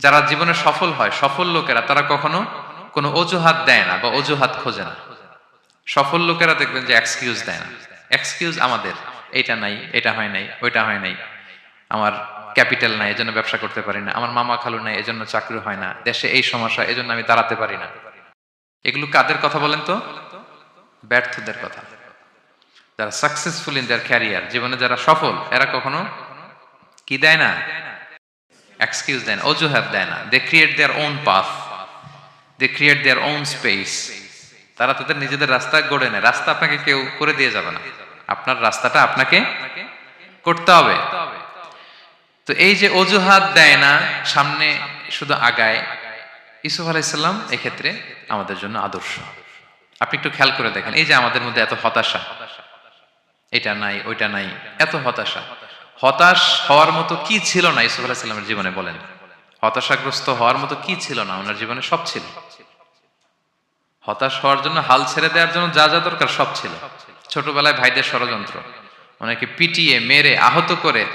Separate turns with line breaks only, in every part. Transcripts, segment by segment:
যারা জীবনে সফল হয়, সফল লোকেরা, তারা কখনো কোনো অজুহাত দেয় না বা অজুহাত খোঁজে না। সফল লোকেরা দেখবেন যে এক্সকিউজ দেয় না। এক্সকিউজ আমাদের এটা নাই, এটা হয় নাই, ওইটা হয় নাই। আমার ক্যাপিটাল নাই, এজন্য ব্যবসা করতে পারি না। আমার মামা খালু নাই, এজন্য চাকরি হয় না। দেশে এই সমস্যা, এজন্য আমি দাঁড়াতে পারি না। এগুলো কাদের কথা বলেন তো? ব্যর্থদের কথা। যারা সাকসেসফুল ইন দেয়ার ক্যারিয়ার জীবনে যারা সফল, এরা কখনো কি দেয় না? এক্সকিউজ দেয় না অজুহাত দেয় না they create their own path they create their own space তারা তাদের নিজেদের রাস্তা গড়ে নেয়। রাস্তা আপনাকে কেউ করে দিয়ে যাবে না। আপনার রাস্তাটা আপনাকে করতে হবে। তো এই যে অজুহাত দেয় না, সামনে শুধু আগায় ইসুফ আলাইসাল্লাম এক্ষেত্রে আমাদের জন্য আদর্শ। আপনি একটু খেয়াল করে দেখেন, এই যে আমাদের মধ্যে এত হতাশা, এটা নাই, ওইটা নাই, এত হতাশা। হতাশ হওয়ার মতো কি ছিল না? ইসুফ আলাহিসাল্লামের জীবনে বলেন। হতাশাগ্রস্ত হওয়ার মতো কি ছিল না? ওনার জীবনে সব ছিল। হতাশ হওয়ার জন্য হাল ছেড়ে দেওয়ার জন্য যা যা দরকার সব ছিল। ছোটবেলায় ভাইদের ষড়যন্ত্র। ওনাকে পিটিয়ে, মেরে, আহত করে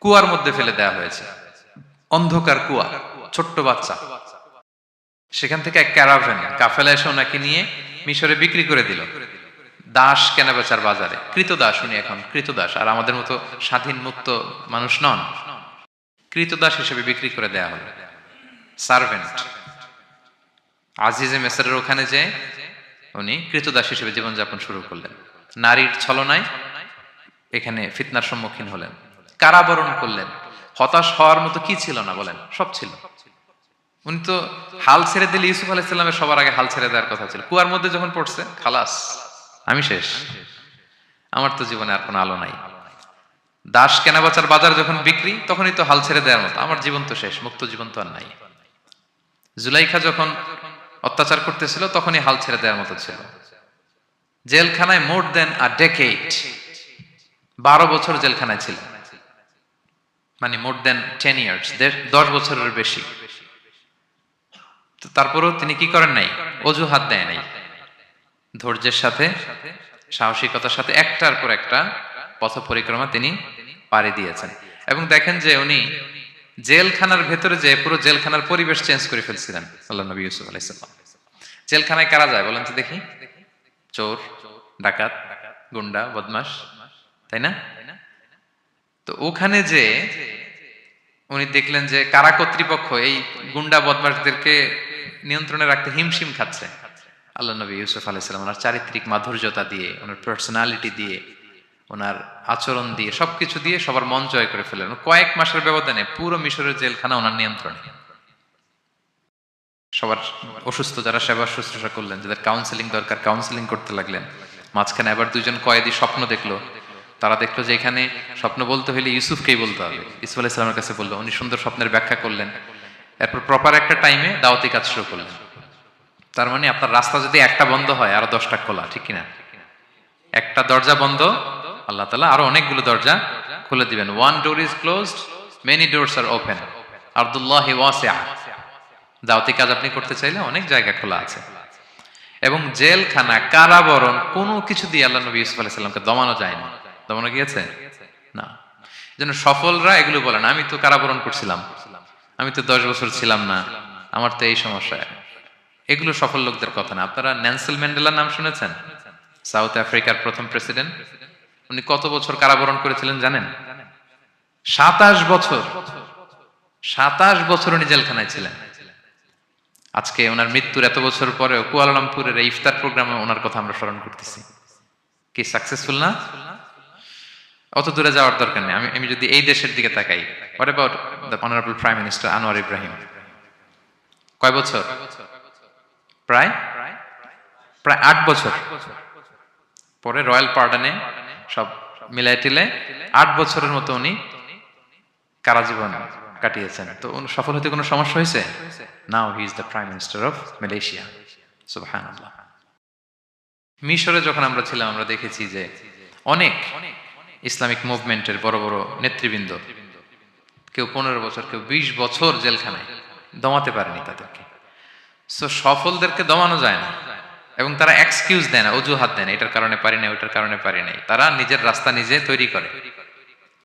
কুয়ার মধ্যে ফেলে দেওয়া হয়েছে। অন্ধকার কুয়া, ছোট্ট বাচ্চা। সেখান থেকে এক ক্যারাভেন, কাফেলা এসে ওনাকে নিয়ে মিশরে বিক্রি করে দিল। দাস কেনা বেচার বাজারে। কৃতদাস উনি এখন, কৃতদাস। আর আমাদের মতো স্বাধীন মুক্ত মানুষ নন। কৃতদাস হিসেবে বিক্রি করে দেয়া হলো। সার্ভেন্ট। আজিজে মেসারের ওখানে যে উনি কৃতদাস হিসেবে জীবনযাপন শুরু করলেন। নারীর ছলনায় এখানে ফিতনার সম্মুখীন হলেন। কারাবরণ করলেন। হতাশ হওয়ার মতো কি ছিল না বলেন? সব ছিল। উনি তো হাল ছেড়ে দিলে ইউসুফ আলাইসাল্লামের সবার আগে হাল ছেড়ে দেওয়ার কথা ছিল। কুয়ার মধ্যে যখন পড়ছে, খালাস। আমি শেষ। আমার তো জীবনে আর কোনো আলো নাই। দাস কেনা বাচার বাজার যখন বিক্রি, তখনই তো হাল ছেড়ে দেওয়ার মতো। আমার জীবন তো শেষ, মুক্ত জীবন তো আর নাই। জুলাইখা যখন অত্যাচার করতেছিল, তখনই হাল ছেড়ে দেওয়ার মতো ছিল। জেলখানায় মোর দেন আ ডেকেট বারো বছর জেলখানায় ছিল। মানে মোর দেন টেন ইয়ার্স দশ বছরের বেশি। তারপরেও তিনি কি করেন নাই? অজুহাত দেয় নাই। ধৈর্যের সাথে, সাহসিকতার সাথে একটার পর একটা পথ পরিক্রমা তিনি পাড়ি দিয়েছেন। এবং দেখেন যে উনি জেলখানার ভেতরে যে পুরো জেলখানার পরিবেশ চেঞ্জ করে ফেলছিলেন আল্লাহ নবী ইউসুফ আলাইসাল্লাম জেলখানায় কারা যায় বলেন তো দেখি? চোর, ডাকাত, গুন্ডা বদমাস তাই না? তো ওখানে যে উনি দেখলেন যে কারা কর্তৃপক্ষ এই গুন্ডা বদমাসদেরকে নিয়ন্ত্রণে রাখতে হিমশিম খাচ্ছে। আল্লাহ নবী ইউসুফ আলাইসালাম ওনার চারিত্রিক মাধুর্যতা দিয়ে, ওনার পার্সোনালিটি দিয়ে, ওনার আচরণ দিয়ে, সবকিছু দিয়ে সবার মন জয় করে ফেলেন কয়েক মাসের ব্যবধানে পুরো মিশরের জেলখানা ওনার নিয়ন্ত্রণে। সবার অসুস্থ যারা সেবা শুশ্রূষা করলেন, যাদের কাউন্সেলিং দরকার কাউন্সেলিং করতে লাগলেন, মাঝখানে আবার দুজন কয়েদি স্বপ্ন দেখল। তারা দেখল যে এখানে স্বপ্ন বলতে হলে ইউসুফকেই বলতে হবে। ইসুফ আলাহ ইসলামের কাছে বলল, উনি সুন্দর স্বপ্নের ব্যাখ্যা করলেন। এরপর প্রপার একটা টাইমে দাওয়াতি কাজ শুরু করলেন। তার মানে আপনার রাস্তা যদি একটা বন্ধ হয়, আরও দশটা খোলা, ঠিক কিনা? একটা দরজা বন্ধ, আল্লাহ তালা আরও অনেকগুলো দরজা খুলে দিবেন। One door is closed many doors are open Abdullah দাওয়াতি কাজ আপনি করতে চাইলে অনেক জায়গা খোলা আছে। এবং জেলখানা, কারাবরণ, কোনো কিছু দিয়ে আল্লাহ নবী ইউসুফ আলাইসাল্লামকে দমানো যায় না। দমানো গিয়েছে? না। যেন সফলরা এগুলো বলেন আমি তো কারাবরণ করছিলাম। আমি তো দশ বছর ছিলাম না। আমার তো এই সমস্যা। এগুলো সফল লোকদের কথা না। আপনারা ন্যান্সেল ম্যান্ডেলার নাম শুনেছেন? সাউথ আফ্রিকার প্রথম প্রেসিডেন্ট। উনি কত বছর কারাবরণ করেছিলেন জানেন? সাতাশ বছর। সাতাশ বছর উনি জেলখানায় ছিলেন। আজকে ওনার মৃত্যুর এত বছর পরেও কুয়ালালামপুরের এই ইফতার প্রোগ্রামে ওনার কথা আমরা স্মরণ করতেছি। কি সাকসেসফুল না? অত দূরে যাওয়ার দরকার নেই। আমি আমি যদি এই দেশের দিকে তাকাই about the honourable prime minister Anwar Ibrahim কয় বছর? প্রায় প্রায় আট বছর। পরে রয়্যাল পার্ডানে সব মিলাই টিলে আট বছরের মতো উনি কারাজীবন কাটিয়েছেন। তো সফল হতে কোনো সমস্যা হয়েছে? Now he is the prime minister of Malaysia মিশরে যখন আমরা ছিলাম, আমরা দেখেছি যে অনেক ইসলামিক মুভমেন্টের বড় বড় নেতৃবৃন্দ, কেউ পনেরো বছর, কেউ বিশ বছর জেলখানায় দমাতে পারেনি তাদেরকে। সো সফলদেরকে দমানো যায় না। এবং তারা এক্সকিউজ দেয় না, অজুহাত দেয় না, এটার কারণে পারি না ওইটার কারণে পারি নাই। তারা নিজের রাস্তা নিজে তৈরি করে।